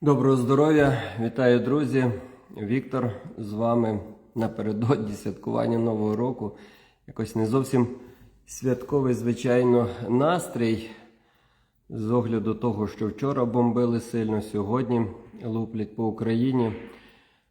Доброго здоров'я, вітаю друзі. Віктор з вами напередодні святкування Нового року. Якось не зовсім святковий, звичайно, настрій. З огляду того, що вчора бомбили сильно, сьогодні луплять по Україні.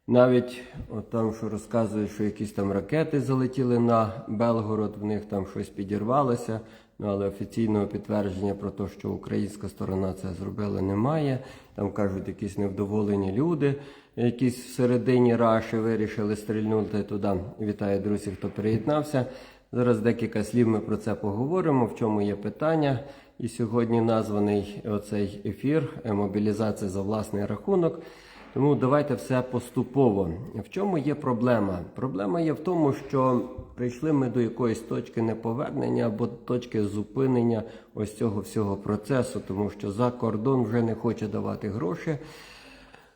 Навіть от там, що розказують, що якісь там ракети залетіли на Белгород, в них там щось підірвалося. Ну, але офіційного підтвердження про те, що українська сторона це зробила, немає. Там кажуть, якісь невдоволені люди, якісь всередині Раші вирішили стрільнути туди. Вітаю, друзі, хто приєднався. Зараз декілька слів ми про це поговоримо, в чому є питання. І сьогодні названий оцей ефір е, мобілізація за власний рахунок. Тому давайте все поступово. В чому є проблема? Проблема є в тому, що прийшли ми до якоїсь точки неповернення або точки зупинення ось цього всього процесу, тому що за кордон вже не хоче давати гроші.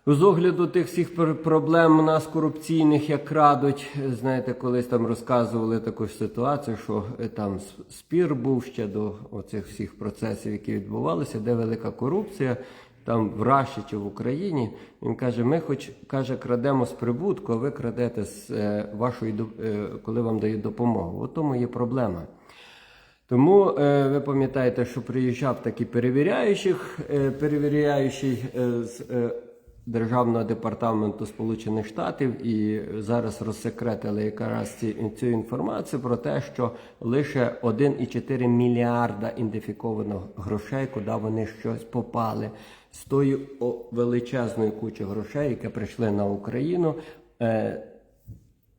З огляду тих всіх проблем у нас корупційних, як крадуть, знаєте, колись там розказували таку ситуацію, що е, там спір був ще до оцих всіх процесів, які відбувалися, де велика корупція, там в Раші чи в Україні. Він каже: ми, хоч каже, крадемо з прибутку, а ви крадете з е, вашої е, коли вам дають допомогу. У тому є проблема. Тому е, ви пам'ятаєте, що приїжджав такий перевіряючих, е, перевіряючий е, з е, Державного департаменту Сполучених Штатів, і зараз розсекретили якраз ці, цю інформацію про те, що лише 1,4 мільярда ідентифіковано грошей, куди вони щось попали. З тої величезної кучі грошей, які прийшли на Україну. Е,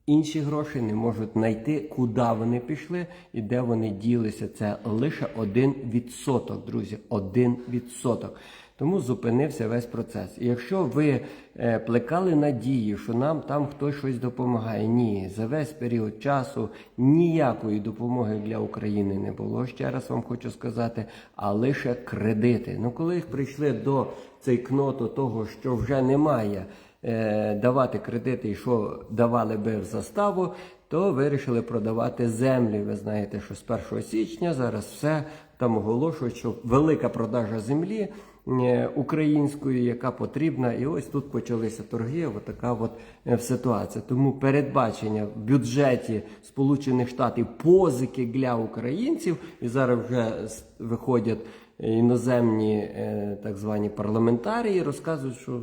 Інші гроші не можуть знайти, куди вони пішли і де вони ділися. Це лише один відсоток, друзі. Один відсоток. Тому зупинився весь процес. І якщо ви е, плекали надії, що нам там хтось щось допомагає, ні, за весь період часу ніякої допомоги для України не було. Ще раз вам хочу сказати, а лише кредити. Ну, коли їх прийшли до цей кноту того, що вже немає е, давати кредити і що давали би в заставу, то вирішили продавати землі. Ви знаєте, що з 1 січня зараз все там оголошують, що велика продажа землі е, української, яка потрібна, і ось тут почалися торги. Отака от е, ситуація. Тому передбачення в бюджеті Сполучених Штатів позики для українців, і зараз вже виходять іноземні е, так звані парламентарії, розказують, що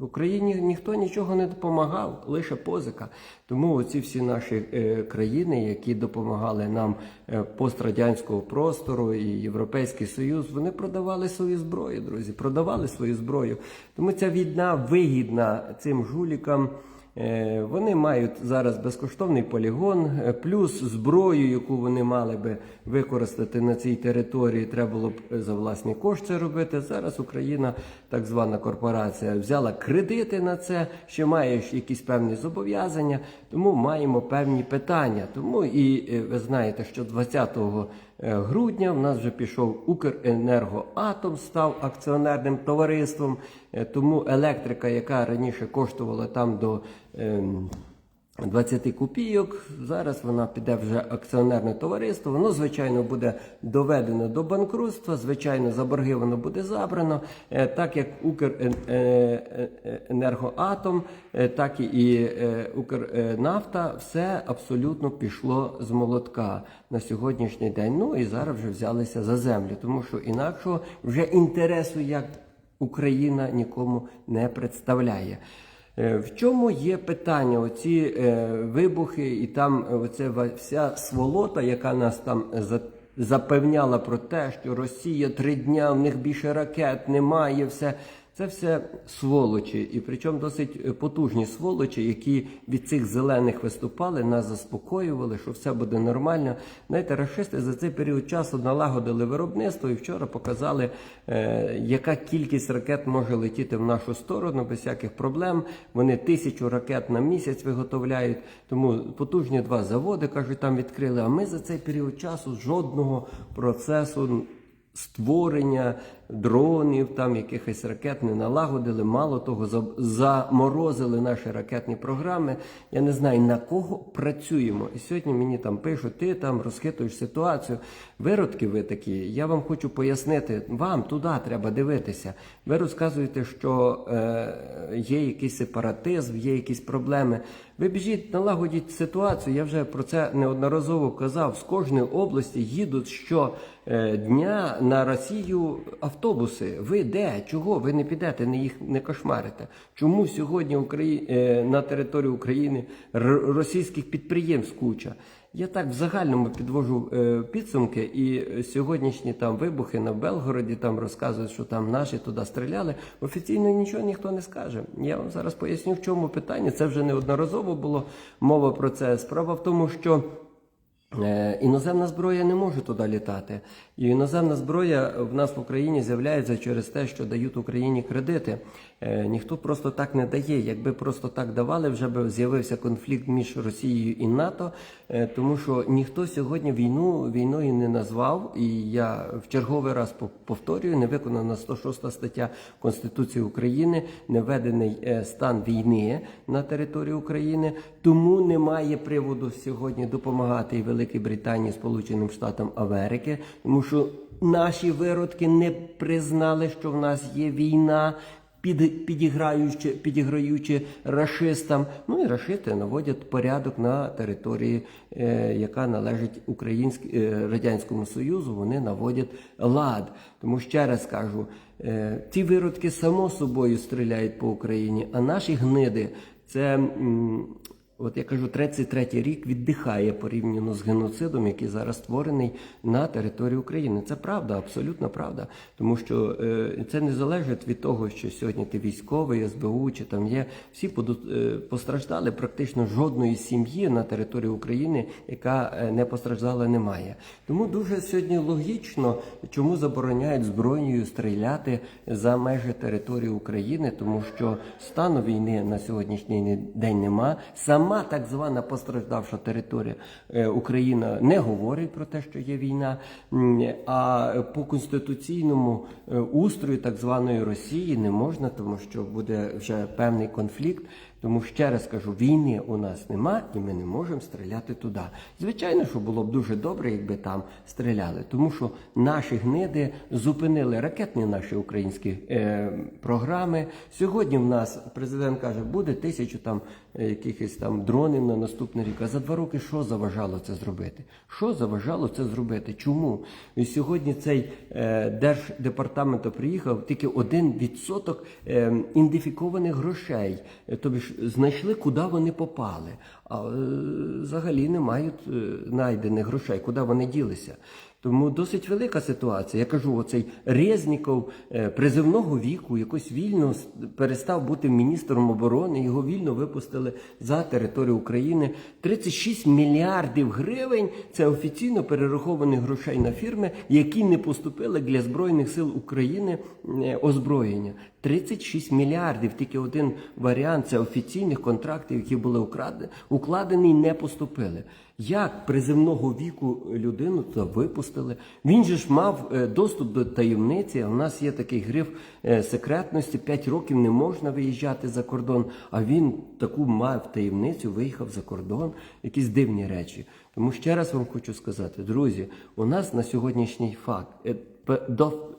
в Україні ніхто нічого не допомагав, лише позика. Тому оці всі наші е, країни, які допомагали нам е, пострадянського простору і Європейський Союз, вони продавали свою зброю, друзі, продавали свою зброю. Тому ця війна вигідна цим жулікам. Е, Вони мають зараз безкоштовний полігон, е, плюс зброю, яку вони мали би використати на цій території, треба було б за власні кошти робити. Зараз Україна, так звана корпорація, взяла кредити на це, ще має якісь певні зобов'язання, тому маємо певні питання. Тому і е, ви знаєте, що 20 грудня в нас вже пішов Укренергоатом, став акціонерним товариством. Е, Тому електрика, яка раніше коштувала там до 20 копійок, зараз вона піде вже акціонерне товариство. Воно, звичайно, буде доведено до банкрутства. Звичайно, за борги воно буде забрано, Е, так як Укренергоатом, е, так і е, Укрнафта, все абсолютно пішло з молотка на сьогоднішній день. Ну і зараз вже взялися за землю, тому що інакшого вже інтересу як Україна нікому не представляє. Е, В чому є питання? Оці е, вибухи, і там оце вся сволота, яка нас там за- запевняла про те, що Росія три дня, в них більше ракет немає, все. Це все сволочі, і причому досить е, потужні сволочі, які від цих зелених виступали, нас заспокоювали, що все буде нормально. Знаєте, рашисти за цей період часу налагодили виробництво і вчора показали, е, яка кількість ракет може летіти в нашу сторону без всяких проблем. Вони тисячу ракет на місяць виготовляють. Тому потужні два заводи кажуть, там відкрили. А ми за цей період часу жодного процесу створення дронів, там якихось ракет не налагодили. Мало того, заморозили наші ракетні програми. Я не знаю на кого працюємо. І сьогодні мені там пишуть, ти там розхитуєш ситуацію. Виродки ви такі. Я вам хочу пояснити, вам туди треба дивитися. Ви розказуєте, що е, є якийсь сепаратизм, є якісь проблеми. Ви біжіть, налагодіть ситуацію. Я вже про це неодноразово казав. З кожної області їдуть що е, на Росію автобуси. Ви де? Чого? Ви не підете, не їх не кошмарите. Чому сьогодні Украї... е, на території України російських підприємств куча? Я так в загальному підвожу е, підсумки, і сьогоднішні там вибухи на Белгороді там розказують, що там наші туди стріляли. Офіційно нічого ніхто не скаже. Я вам зараз поясню, в чому питання. Це вже неодноразово було мова про це. Справа в тому, що. Е, Іноземна зброя не може туди літати. І іноземна зброя в нас в Україні з'являється через те, що дають Україні кредити. Е, Ніхто просто так не дає. Якби просто так давали, вже б з'явився конфлікт між Росією і НАТО, Е, тому що ніхто сьогодні війну війною не назвав. І я в черговий раз повторюю, не виконана 106 стаття Конституції України, не введений стан війни на території України. Тому немає приводу сьогодні допомагати і Великій Британії, Сполученим Штатам Америки, тому що наші виродки не признали, що в нас є війна. Під, підіграючи, підіграючи рашистам, ну і рашисти наводять порядок на території, е, яка належить Українськ, е, радянському союзу. Вони наводять лад. Тому ще раз кажу, е, ті виродки само собою стріляють по Україні, а наші гниди це. м, От я кажу, 33-й рік віддихає порівняно з геноцидом, який зараз створений на території України. Це правда, абсолютно правда. Тому що е, це не залежить від того, що сьогодні ти військовий, СБУ чи там є. Всі поду- е, постраждали практично жодної сім'ї на території України, яка е, не постраждала, немає. Тому дуже сьогодні логічно, чому забороняють зброєю стріляти за межі території України, тому що стану війни на сьогоднішній день нема. Сама так звана постраждавша територія е, Україна не говорить про те, що є війна. А по конституційному е, устрою так званої Росії не можна, тому що буде вже певний конфлікт. Тому ще раз кажу, війни у нас нема, і ми не можемо стріляти туди. Звичайно, що було б дуже добре, якби там стріляли, тому що наші гниди зупинили ракетні наші українські е, програми. Сьогодні в нас президент каже, буде тисячу там якихось там дронів на наступний рік. А за два роки що заважало це зробити? Що заважало це зробити? Чому? І сьогодні цей е, держдепартамент приїхав тільки один відсоток е, ідентифікованих грошей. Е, Тобі ж знайшли, куди вони попали. А е, взагалі не мають е, знайдених грошей, куди вони ділися. Тому досить велика ситуація. Я кажу, оцей Резніков е, призивного віку, якось вільно перестав бути міністром оборони, його вільно випустили за територію України. 36 мільярдів гривень це офіційно перерахованих грошей на фірми, які не поступили для Збройних сил України е, озброєння. 36 мільярдів, тільки один варіант це офіційних контрактів, які були украде- укладені, не поступили. Як приземного віку людину то випустили? Він же ж мав е, доступ до таємниці. У нас є такий гриф е, секретності: 5 років не можна виїжджати за кордон. А він таку мав таємницю, виїхав за кордон. Якісь дивні речі. Тому ще раз вам хочу сказати, друзі, у нас на сьогоднішній факт е,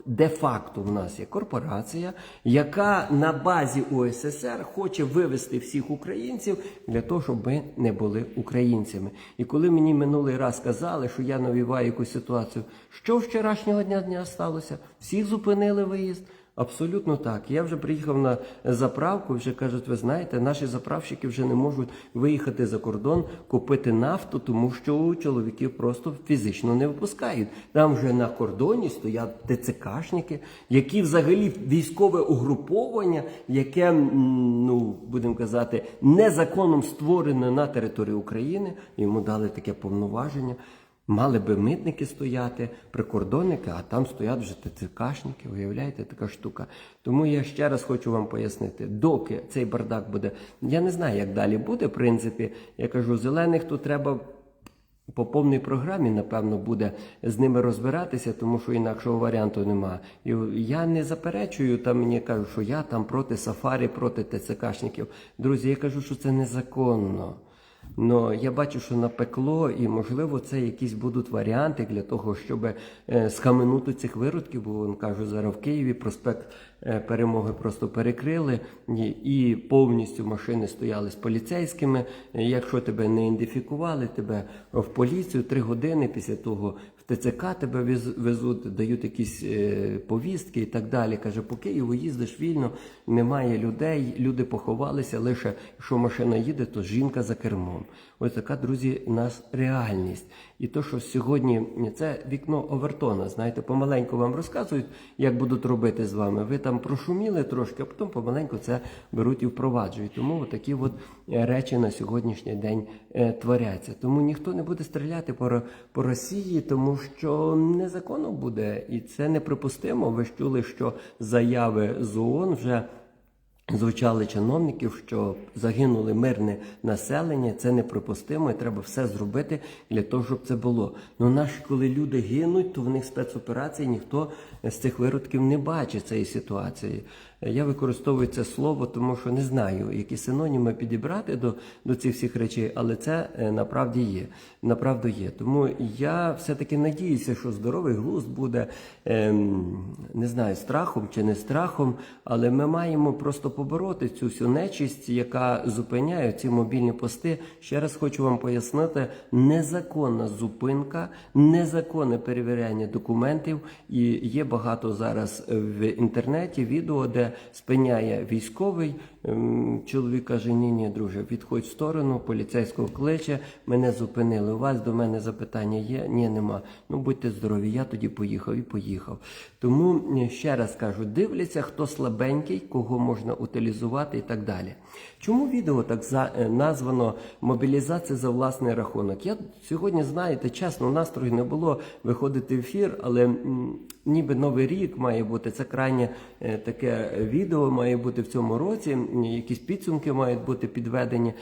де-факто в нас є корпорація, яка на базі УССР хоче вивести всіх українців для того, щоб ми не були українцями. І коли мені минулий раз казали, що я навіваю якусь ситуацію, що вчорашнього дня дня сталося? Всіх зупинили виїзд. Абсолютно так. Я вже приїхав на заправку, вже кажуть, ви знаєте, наші заправщики вже не можуть виїхати за кордон, купити нафту, тому що чоловіків просто фізично не випускають. Там вже на кордоні стоять ТЦКшники, які взагалі військове угруповання, яке, ну будемо казати, незаконом створене на території України. Йому дали таке повноваження. Мали би митники стояти, прикордонники, а там стоять вже ТЦКшники, уявляєте, така штука. Тому я ще раз хочу вам пояснити, доки цей бардак буде, я не знаю, як далі буде, в принципі. Я кажу, зелених тут треба по повній програмі, напевно, буде з ними розбиратися, тому що інакшого варіанту немає. І я не заперечую, там мені кажуть, що я там проти сафарі, проти ТЦКшників. Друзі, я кажу, що це незаконно. Ну, я бачу, що напекло, і можливо це якісь будуть варіанти для того, щоб е, схаменути цих виродків, бо він кажу, зараз в Києві проспект е, перемоги просто перекрили, і, повністю машини стояли з поліцейськими. Е, Якщо тебе не ідентифікували, тебе в поліцію три години після того ТЦК тебе вез- везуть, дають якісь е, повістки і так далі. Каже, по Києву їздиш вільно, немає людей, люди поховалися, лише якщо машина їде, то жінка за кермом. Ось така, друзі, у нас реальність. І то, що сьогодні це вікно Овертона, знаєте, помаленьку вам розказують, як будуть робити з вами. Ви там прошуміли трошки, а потім помаленьку це беруть і впроваджують. Тому такі от е, речі на сьогоднішній день е, творяться. Тому ніхто не буде стріляти по, по Росії, тому що незаконно буде, і це неприпустимо. Ви ж чули, що заяви з ООН вже. Звучали чиновників, що загинули мирне населення, це неприпустимо, і треба все зробити для того, щоб це було. Ну наші, коли люди гинуть, то в них спецоперації ніхто з цих виродків не бачить цієї ситуації. Я використовую це слово, тому що не знаю, які синоніми підібрати до, до цих всіх речей, але це е, направді є. Направду є. Тому я все-таки надіюся, що здоровий глузд буде ем, не знаю, страхом чи не страхом, але ми маємо просто побороти цю всю нечисть, яка зупиняє ці мобільні пости. Ще раз хочу вам пояснити: незаконна зупинка, незаконне перевіряння документів. І є багато зараз в інтернеті відео, де спиняє військовий. ем, Чоловік каже: Ні, ні, друже, відходь в сторону, поліцейського кличе, мене зупинили. У вас до мене запитання є? Ні, нема. Ну будьте здорові, я тоді поїхав і поїхав. Тому е, ще раз кажу: дивляться, хто слабенький, кого можна утилізувати і так далі. Чому відео так за, е, названо мобілізація за власний рахунок? Я сьогодні, знаєте, чесно, настрою не було виходити в ефір, але ніби новий рік має бути. Це крайнє е, таке відео має бути в цьому році. Якісь підсумки мають бути підведені.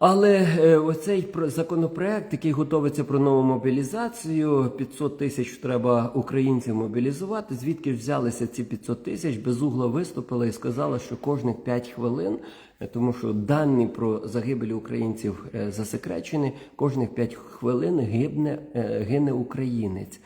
Але е, оцей законопроект, який готовиться про нову мобілізацію, 500 тисяч треба українців мобілізувати. Звідки взялися ці 500 тисяч? Безугла виступила і сказала, що кожних 5 хвилин, е, тому що дані про загибель українців е, засекречені, кожних 5 хвилин гибне, гине українець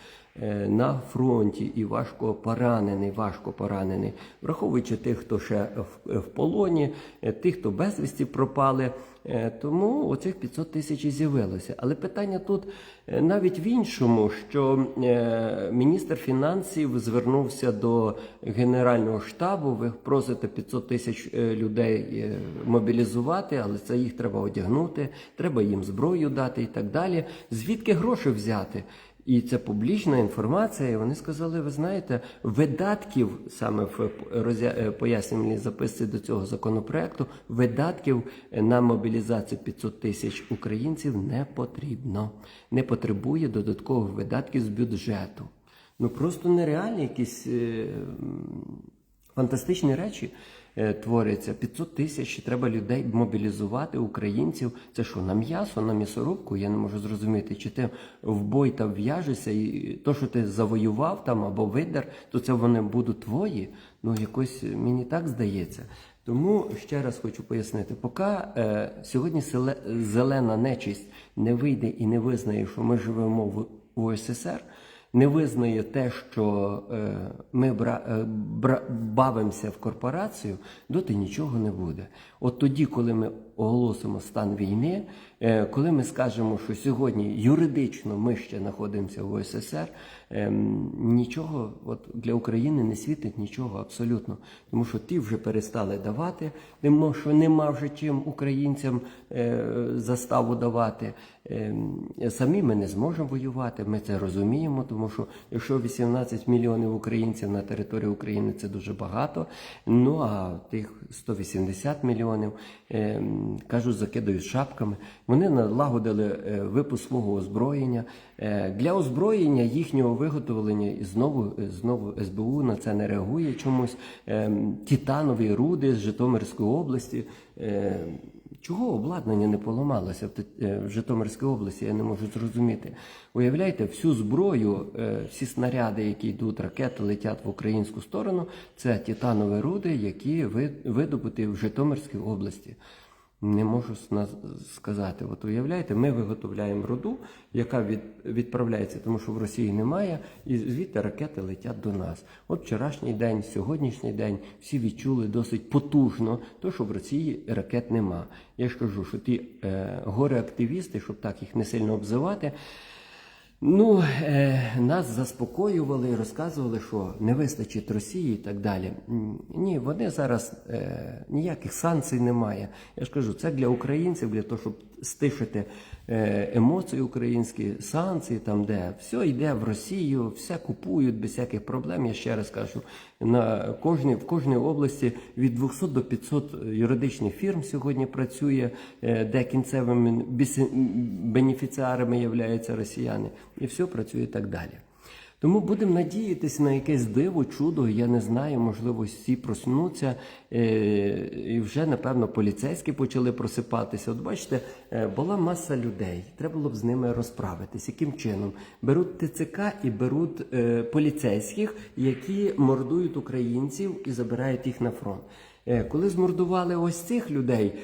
на фронті і важко поранений, важко поранений, враховуючи тих, хто ще в, полоні, е, тих, хто безвісті пропали. Е, Тому оцих 500 тисяч і з'явилося. Але питання тут е, навіть в іншому, що е, міністр фінансів звернувся до Генерального штабу. Ви просите 500 тисяч е, людей е, мобілізувати, але це їх треба одягнути, треба їм зброю дати і так далі. Звідки гроші взяти? І це публічна інформація. І вони сказали: ви знаєте, видатків саме в е, пояснювальній записці до цього законопроекту, видатків на мобілізацію 500 тисяч українців не потрібно, не потребує додаткових видатків з бюджету. Ну просто нереальні якісь е, фантастичні речі творяться. 500 тисяч треба людей мобілізувати, українців. Це що, на м'ясо, на м'ясорубку? Я не можу зрозуміти, чи ти в бой там в'яжешся, і то, що ти завоював там або видер, то це вони будуть твої. Ну, якось мені так здається. Тому ще раз хочу пояснити, поки е, сьогодні селе- зелена нечисть не вийде і не визнає, що ми живемо в УССР, не визнає те, що е, ми е, бавимося в корпорацію, доти нічого не буде. От тоді, коли ми оголосимо стан війни, е, коли ми скажемо, що сьогодні юридично ми ще знаходимося в УССР, ем, нічого от для України не світить нічого абсолютно. Тому що ті вже перестали давати, тому що нема вже чим українцям заставу давати. Ем, самі ми не зможемо воювати, ми це розуміємо, тому що якщо 18 мільйонів українців на території України це дуже багато. Ну а тих 180 мільйонів ем, кажуть, закидають шапками. Вони налагодили е, випуск свого озброєння. Е, Для озброєння їхнього виготовлення і знову е, знову СБУ на це не реагує чомусь. Ем, Титанові руди з Житомирської області. Чого обладнання не поламалося в, е, Житомирській області, я не можу зрозуміти. Уявляєте, всю зброю, е, всі снаряди, які йдуть, ракети летять в українську сторону, це титанові руди, які ви- видобуті в Житомирській області. Не можу сказати. От уявляєте, ми виготовляємо руду, яка від, відправляється, тому що в Росії немає, і звідти ракети летять до нас. От вчорашній день, сьогоднішній день всі відчули досить потужно, то що в Росії ракет нема. Я ж кажу, що ті е, горе-активісти, щоб так їх не сильно обзивати. Ну, е, нас заспокоювали розказували, що не вистачить Росії і так далі. Ні, вони зараз е, ніяких санкцій немає. Я ж кажу, це для українців, для того, щоб стишити е, емоції українські, санкції там, де все йде в Росію, все купують без всяких проблем. Я ще раз кажу, на кожній в кожній області від 200 до 500 юридичних фірм сьогодні працює, е, де кінцевими бенефіціарами являються росіяни, і все працює так далі. Тому будемо надіятися на якесь диво, чудо. Я не знаю, можливо, всі проснуться, е, і вже напевно поліцейські почали просипатися. От бачите, е, була маса людей. Треба було б з ними розправитись. Яким чином беруть ТЦК і беруть е, поліцейських, які мордують українців і забирають їх на фронт. Коли змордували ось цих людей,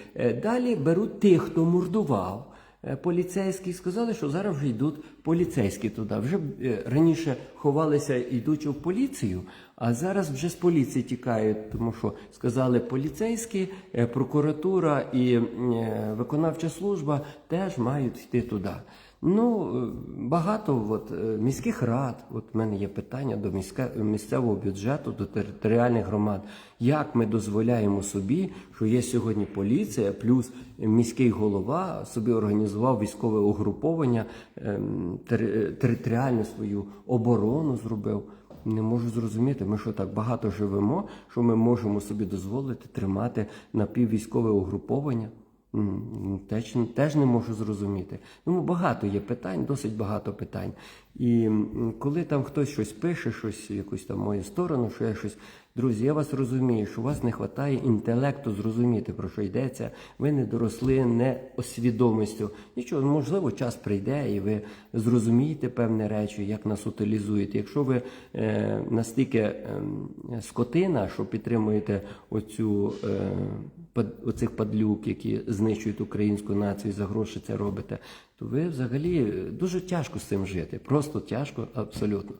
далі беруть тих, хто мордував. Е, Поліцейські сказали, що зараз вже йдуть поліцейські туди. Вже е, раніше ховалися, йдучи в поліцію, а зараз вже з поліції тікають, тому що сказали поліцейські, е, прокуратура і виконавча служба теж мають йти туди. Ну, е, багато от, е, міських рад. От в мене є питання до міська, місцевого бюджету, до територіальних громад. Як ми дозволяємо собі, що є сьогодні поліція, плюс міський голова собі організував військове угруповання, ем, територіальну свою оборону зробив. Не можу зрозуміти, ми що так багато живемо, що ми можемо собі дозволити тримати напіввійськове угруповання. М, Теж, теж не можу зрозуміти. Тому багато є питань, досить багато питань. І коли там хтось щось пише, щось якусь там мою сторону, що я щось. Друзі, я вас розумію, що у вас не вистачає інтелекту зрозуміти, про що йдеться. Ви не доросли не освідомістю. Нічого, можливо, час прийде, і ви зрозумієте певні речі, як нас утилізують. Якщо ви е, настільки е, скотина, що підтримуєте оцю. Е, оцих падлюк, які знищують українську націю, за гроші це робите, то ви взагалі дуже тяжко з цим жити. Просто тяжко, абсолютно.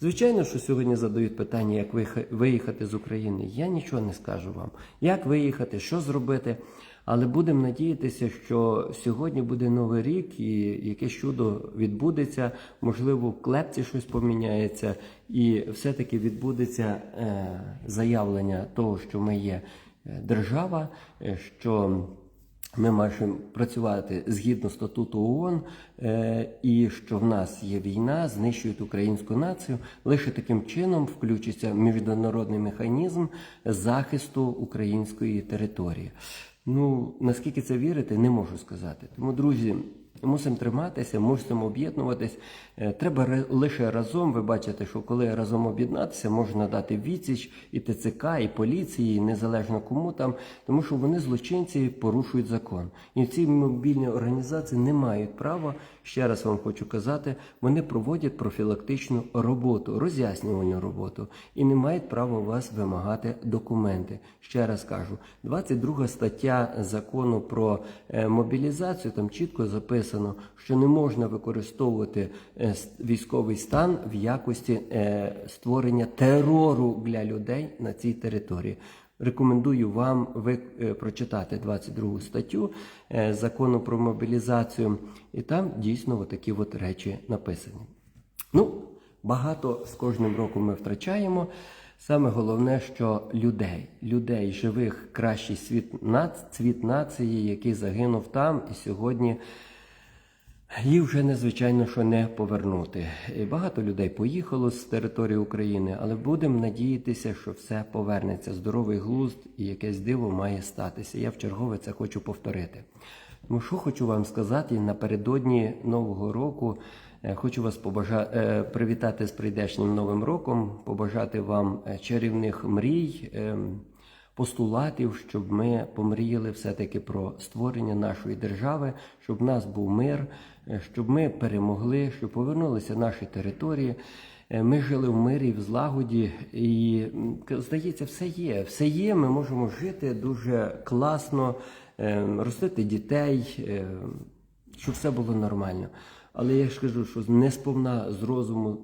Звичайно, що сьогодні задають питання, як виїхати з України. Я нічого не скажу вам. Як виїхати, що зробити. Але будемо надіятися, що сьогодні буде новий рік і якесь чудо відбудеться. Можливо, в клепці щось поміняється, і все-таки відбудеться е, заявлення того, що ми є е, держава, е, що ми маємо працювати згідно статуту ООН, е, і що в нас є війна, знищують українську націю. Лише таким чином включиться міжнародний механізм захисту української території. Ну наскільки це вірити, не можу сказати. Тому, друзі, мусимо триматися, мусимо об'єднуватись. Е, Треба ре- лише разом. Ви бачите, що коли разом об'єднатися, можна дати відсіч і ТЦК, і поліції, і незалежно кому там, тому що вони злочинці порушують закон. І ці мобільні організації не мають права. Ще раз вам хочу казати, вони проводять профілактичну роботу, роз'яснювальну роботу і не мають права вас вимагати документи. Ще раз кажу, 22 стаття закону про е, мобілізацію там чітко записано, що не можна використовувати е, військовий стан в якості е, створення терору для людей на цій території. Рекомендую вам ви е, прочитати 22 статтю е, закону про мобілізацію, і там дійсно такі от речі написані. Ну, багато з кожним роком ми втрачаємо. Саме головне, що людей, людей живих, кращий світ нац, цвіт нації, який загинув там, і сьогодні їх вже незвичайно що не повернути. І багато людей поїхало з території України, але будемо надіятися, що все повернеться. Здоровий глузд і якесь диво має статися. Я в чергове це хочу повторити. Тому що хочу вам сказати напередодні Нового року. е, Хочу вас побажа... привітати з прийдешнім новим роком, побажати вам е, чарівних мрій, ем, постулатів, щоб ми помріяли все-таки про створення нашої держави, щоб в нас був мир, е, щоб ми перемогли, щоб повернулися наші території. Е, Ми жили в мирі, в злагоді, і здається, все є. Все є. Ми можемо жити дуже класно, е, ростити дітей, щоб все було нормально. Але я ж кажу, що не сповна з розуму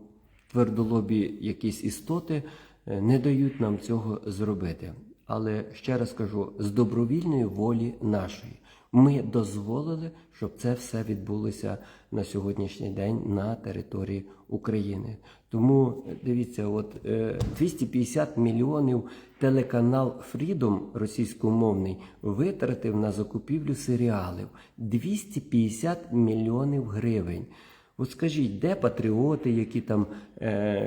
твердолобі якісь істоти не дають нам цього зробити. Але ще раз кажу, з добровільної волі нашої ми дозволили, щоб це все відбулося на сьогоднішній день на території України. Тому е, дивіться, от е, 250 мільйонів телеканал Freedom російськомовний витратив на закупівлю серіалів 250 мільйонів гривень. От скажіть, де патріоти, які там е,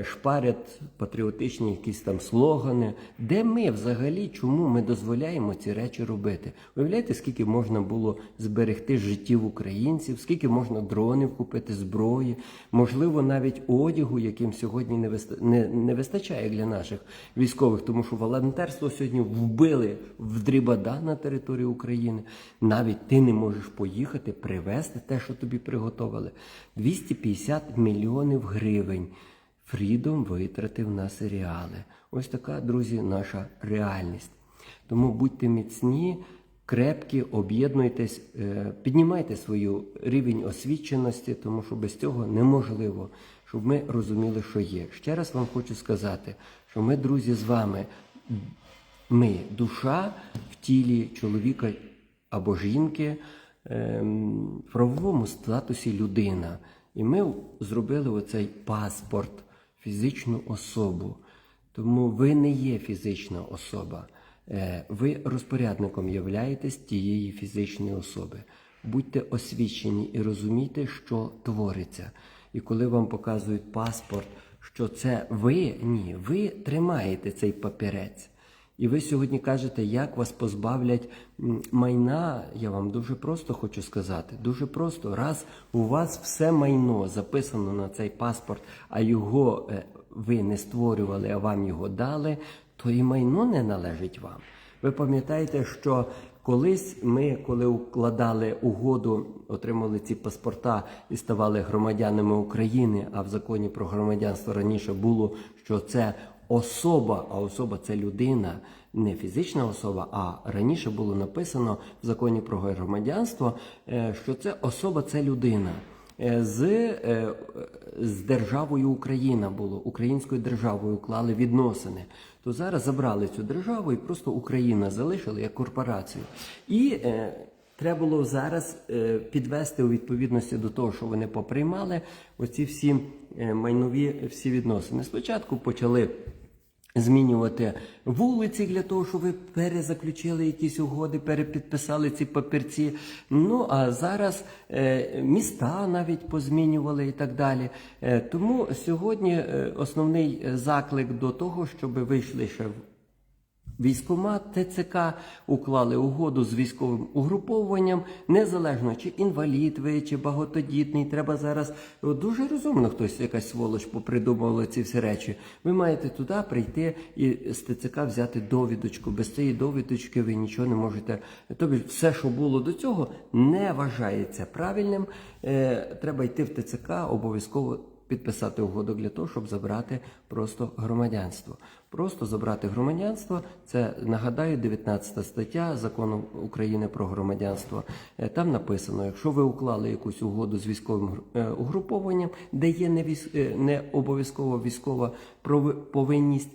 шпарять патріотичні якісь там слогани? Де ми взагалі, чому ми дозволяємо ці речі робити? Уявляєте, скільки можна було зберегти життів українців, скільки можна дронів купити, зброї, можливо, навіть одягу, яким сьогодні не, виста... не, не вистачає для наших військових, тому що волонтерство сьогодні вбили в дрібада на території України. Навіть ти не можеш поїхати, привезти те, що тобі приготовили. 250 мільйонів гривень. Фрідом витратив на серіали. Ось така, друзі, наша реальність. Тому будьте міцні, крепкі, об'єднуйтесь, е, піднімайте свою рівень освіченості, тому що без цього неможливо, щоб ми розуміли, що є. Ще раз вам хочу сказати, що ми, друзі, з вами, ми душа в тілі чоловіка або жінки ем, в правовому статусі людина. І ми зробили оцей паспорт, фізичну особу. Тому ви не є фізична особа. Е, Ви розпорядником являєтесь тієї фізичної особи. Будьте освічені і розумійте, що твориться. І коли вам показують паспорт, що це ви, ні, ви тримаєте цей папірець. І ви сьогодні кажете, як вас позбавлять майна. Я вам дуже просто хочу сказати. Дуже просто. Раз у вас все майно записано на цей паспорт, а його е, ви не створювали, а вам його дали, то і майно не належить вам. Ви пам'ятаєте, що колись ми, коли укладали угоду, отримали ці паспорта і ставали громадянами України, а в законі про громадянство раніше було, що це особа, а особа це людина, не фізична особа, а раніше було написано в законі про громадянство, е, що це особа це людина. Е, З, е, з державою Україна було українською державою клали відносини. То зараз забрали цю державу і просто Україна залишили як корпорацію. І е, треба було зараз е, підвести у відповідності до того, що вони поприймали оці всі е, майнові всі відносини. Спочатку почали змінювати вулиці для того, щоб ви перезаключили якісь угоди, перепідписали ці папірці. Ну а зараз е, міста навіть позмінювали і так далі. Е, тому сьогодні е, основний е, заклик до того, щоб ви йшли ще в Військомат ТЦК уклали угоду з військовим угруповуванням, незалежно чи інвалід ви, чи багатодітний. Треба зараз дуже розумно хтось, якась сволоч попридумувала ці всі речі. Ви маєте туди прийти і з ТЦК взяти довідочку. Без цієї довідочки ви нічого не можете. Тобто, все, що було до цього, не вважається правильним. Е, треба йти в ТЦК обов'язково підписати угоду для того, щоб забрати просто громадянство. Просто забрати громадянство це нагадаю 19 стаття закону України про громадянство. Е, Там написано, якщо ви уклали якусь угоду з військовим е, угрупованням, де є не, військ... е, не обов'язково військова повинність,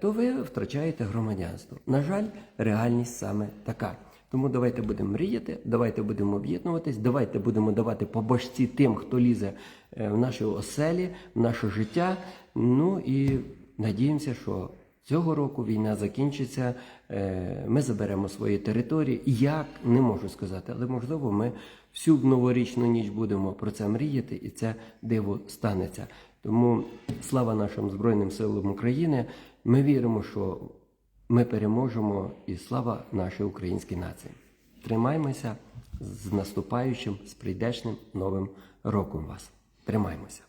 то ви втрачаєте громадянство. На жаль, реальність саме така. Тому давайте будемо мріяти, давайте будемо об'єднуватись, давайте будемо давати по башці тим, хто лізе в наші оселі, в наше життя. Ну і надіємося, що цього року війна закінчиться. е, Ми заберемо свої території. Як не можу сказати, але можливо, ми всю новорічну ніч будемо про це мріяти, і це диво станеться. Тому слава нашим Збройним силам України. Ми віримо, що ми переможемо і слава нашій українській нації. Тримаймося з наступаючим, з прийдешним новим роком вас. Тримаймося.